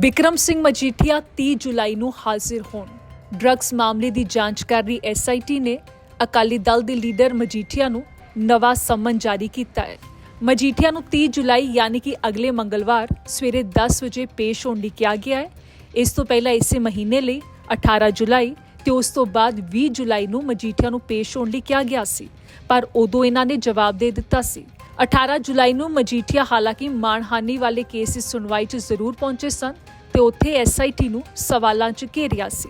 ਬਿਕਰਮ ਸਿੰਘ ਮਜੀਠੀਆ 30 ਜੁਲਾਈ ਨੂੰ ਹਾਜ਼ਰ ਹੋਣ। ਡਰੱਗਸ ਮਾਮਲੇ ਦੀ ਜਾਂਚ ਕਰ ਰਹੀ ਐਸਆਈਟੀ ਨੇ ਅਕਾਲੀ ਦਲ ਦੇ ਲੀਡਰ ਮਜੀਠੀਆ ਨੂੰ ਨਵਾਂ ਸਮਨ ਜਾਰੀ ਕੀਤਾ ਹੈ। ਮਜੀਠੀਆ ਨੂੰ 30 ਜੁਲਾਈ ਯਾਨੀ ਕਿ ਅਗਲੇ ਮੰਗਲਵਾਰ ਸਵੇਰੇ 10 ਵਜੇ ਪੇਸ਼ ਹੋਣ ਲਈ ਕਿਹਾ ਗਿਆ ਹੈ। ਇਸ ਤੋਂ ਪਹਿਲਾਂ ਇਸੇ ਮਹੀਨੇ ਲਈ 18 ਜੁਲਾਈ ਤੇ ਉਸ ਤੋਂ ਬਾਅਦ 20 ਜੁਲਾਈ ਨੂੰ ਮਜੀਠੀਆ ਨੂੰ ਪੇਸ਼ ਹੋਣ ਲਈ ਕਿਹਾ ਗਿਆ ਸੀ। ਪਰ ਉਦੋਂ ਇਹਨਾਂ ਨੇ ਜਵਾਬ ਦੇ ਦਿੱਤਾ ਸੀ। 18 ਜੁਲਾਈ ਨੂੰ ਮਜੀਠੀਆ ਹਾਲਾਂਕਿ ਮਾਣਹਾਨੀ ਵਾਲੇ ਕੇਸ ਦੀ ਸੁਣਵਾਈ 'ਚ ਜ਼ਰੂਰ ਪਹੁੰਚੇ ਸਨ। ਤੇ ਉੱਥੇ ਐਸਆਈਟੀ ਨੂੰ ਸਵਾਲਾਂ 'ਚ ਘੇਰਿਆ ਸੀ।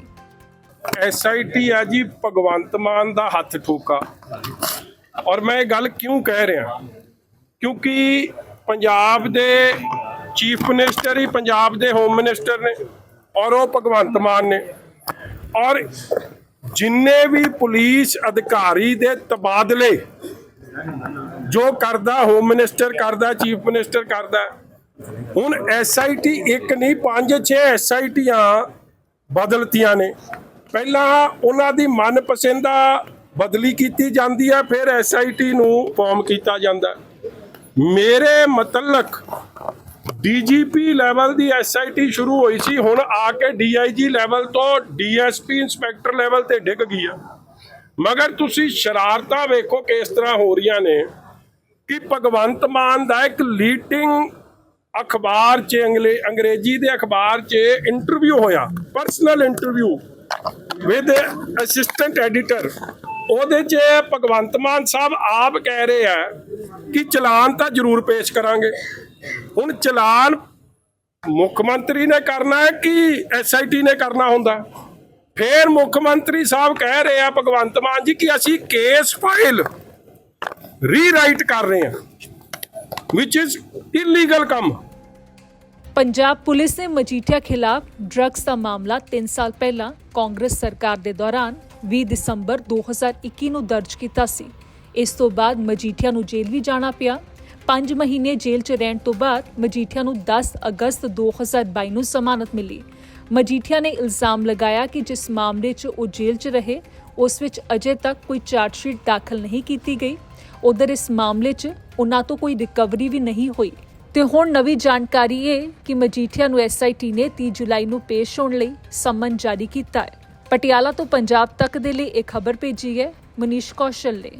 ਐਸਆਈਟੀ ਆ ਜੀ ਭਗਵੰਤ ਮਾਨ ਦਾ ਹੱਥ ਠੋਕਾ। ਔਰ ਮੈਂ ਇਹ ਗੱਲ ਕਿਉਂ ਕਹਿ ਰਿਹਾ? ਕਿਉਂਕਿ ਪੰਜਾਬ ਦੇ ਚੀਫ ਮਿਨਿਸਟਰ ਹੀ ਪੰਜਾਬ ਦੇ ਹੋਮ ਮਿਨਿਸਟਰ ਨੇ ਔਰ ਉਹ ਭਗਵੰਤ ਮਾਨ ਨੇ। ਔਰ ਜਿੰਨੇ ਵੀ ਪੁਲਿਸ ਅਧਿਕਾਰੀ ਦੇ ਤਬਾਦਲੇ ਜੋ ਕਰਦਾ, ਹੋਮ ਮਿਨਿਸਟਰ ਕਰਦਾ, ਚੀਫ ਮਿਨਿਸਟਰ ਕਰਦਾ ਹੁਣ ਐਸਆਈਟੀ ਇੱਕ ਨਹੀਂ, ਪੰਜ, ਛੇ ਐਸਆਈਟੀਆਂ ਬਦਲਤੀਆਂ ਨੇ। ਪਹਿਲਾਂ ਉਹਨਾਂ ਦੀ ਮਨਪਸੰਦਾ ਬਦਲੀ ਕੀਤੀ ਜਾਂਦੀ ਹੈ, ਫਿਰ ਐਸਆਈਟੀ ਨੂੰ ਫਾਰਮ ਕੀਤਾ ਜਾਂਦਾ ਮੇਰੇ ਮਤਲਕ ਡੀਜੀਪੀ ਲੈਵਲ ਦੀ ਐਸਆਈਟੀ ਸ਼ੁਰੂ ਹੋਈ ਸੀ, ਹੁਣ ਆ ਕੇ ਡੀਆਈਜੀ ਲੈਵਲ ਤੋਂ ਡੀਐਸਪੀ ਇੰਸਪੈਕਟਰ ਲੈਵਲ ਤੇ ਡਿੱਗ ਗਈ ਆ। ਮਗਰ ਤੁਸੀਂ ਸ਼ਰਾਰਤਾਂ ਵੇਖੋ ਕਿਸ ਤਰ੍ਹਾਂ ਹੋ ਰਹੀਆਂ ਨੇ ਕਿ ਭਗਵੰਤ ਮਾਨ ਦਾ ਇੱਕ ਲੀਡਿੰਗ ਅਖਬਾਰ 'ਚ ਅੰਗਲੇ ਅੰਗਰੇਜ਼ੀ ਦੇ ਅਖਬਾਰ 'ਚ ਇੰਟਰਵਿਊ ਹੋਇਆ personal interview with assistant editor ਉਹਦੇ 'ਚ ਭਗਵੰਤ ਮਾਨ ਸਾਹਿਬ ਆਪ ਕਹਿ ਰਹੇ ਆ ਕਿ ਚਲਾਨ ਤਾਂ ਜ਼ਰੂਰ ਪੇਸ਼ ਕਰਾਂਗੇ। ਹੁਣ ਚਲਾਨ ਮੁੱਖ ਮੰਤਰੀ ਨੇ ਕਰਨਾ ਹੈ ਕਿ ਐਸਆਈਟੀ ਨੇ ਕਰਨਾ ਹੁੰਦਾ? ਫੇਰ ਮੁੱਖ ਮੰਤਰੀ ਸਾਹਿਬ ਕਹਿ ਰਹੇ ਆ ਭਗਵੰਤ ਮਾਨ ਜੀ ਕਿ ਅਸੀਂ ਕੇਸ ਫਾਈਲ ਰੀਰਾਈਟ ਕਰ ਰਹੇ ਹਾਂ। ਵਿਚ ਇਜ਼ ਇਲੀਗਲ ਕੰਮ। ਪੰਜਾਬ ਪੁਲਿਸ ਨੇ ਮਜੀਠੀਆ ਖਿਲਾਫ ਡਰੱਗਸ ਦਾ ਮਾਮਲਾ 3 ਸਾਲ ਪਹਿਲਾਂ ਕਾਂਗਰਸ ਸਰਕਾਰ ਦੇ ਦੌਰਾਨ 20 ਦਸੰਬਰ 2021 ਨੂੰ ਦਰਜ ਕੀਤਾ ਸੀ। ਇਸ ਤੋਂ ਬਾਅਦ ਮਜੀਠੀਆ ਨੂੰ ਜੇਲ੍ਹ ਵੀ ਜਾਣਾ ਪਿਆ। 5 ਮਹੀਨੇ ਜੇਲ੍ਹ 'ਚ ਰਹਿਣ ਤੋਂ ਬਾਅਦ ਮਜੀਠੀਆ ਨੂੰ 10 ਅਗਸਤ 2022 ਨੂੰ ਜ਼ਮਾਨਤ ਮਿਲੀ। ਮਜੀਠੀਆ ਨੇ ਇਲਜ਼ਾਮ ਲਗਾਇਆ ਕਿ ਜਿਸ ਮਾਮਲੇ 'ਚ ਉਹ ਜੇਲ੍ਹ 'ਚ ਰਹੇ, ਉਸ ਵਿੱਚ ਅਜੇ ਤੱਕ ਕੋਈ ਚਾਰਜਸ਼ੀਟ ਦਾਖਲ ਨਹੀਂ ਕੀਤੀ ਗਈ। ਉਧਰ ਇਸ ਮਾਮਲੇ 'ਚ ਉਹਨਾਂ ਤੋਂ ਕੋਈ ਰਿਕਵਰੀ ਵੀ ਨਹੀਂ ਹੋਈ। ਤੇ ਹੁਣ ਨਵੀਂ ਜਾਣਕਾਰੀ ਇਹ ਕਿ ਮਜੀਠੀਆ ਨੂੰ ਐਸਆਈਟੀ ਨੇ 30 ਜੁਲਾਈ ਨੂੰ ਪੇਸ਼ ਹੋਣ ਲਈ ਸਮਨ ਜਾਰੀ ਕੀਤਾ ਹੈ। ਪਟਿਆਲਾ ਤੋਂ ਪੰਜਾਬ ਤੱਕ ਦੇ ਲਈ ਇਹ ਖਬਰ ਭੇਜੀ ਹੈ ਮਨੀਸ਼ ਕੌਸ਼ਲ ਨੇ।